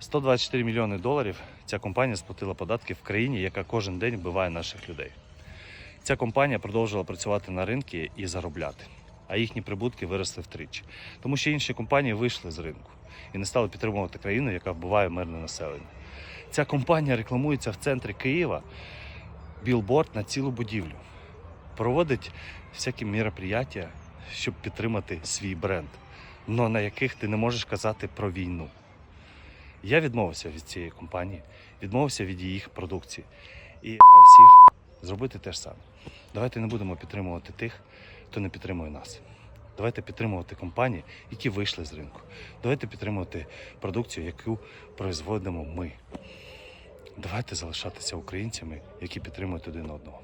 124 мільйони доларів ця компанія сплатила податки в країні, яка кожен день вбиває наших людей. Ця компанія продовжила працювати на ринку і заробляти, а їхні прибутки виросли втричі. Тому що інші компанії вийшли з ринку і не стали підтримувати країну, яка вбиває мирне населення. Ця компанія рекламується в центрі Києва білборд на цілу будівлю. Проводить всякі мероприятия, щоб підтримати свій бренд, але на яких ти не можеш казати про війну. Я відмовився від цієї компанії, відмовився від їх продукції. І всіх зробити те ж саме. Давайте не будемо підтримувати тих, хто не підтримує нас. Давайте підтримувати компанії, які вийшли з ринку. Давайте підтримувати продукцію, яку производимо ми. Давайте залишатися українцями, які підтримують один одного.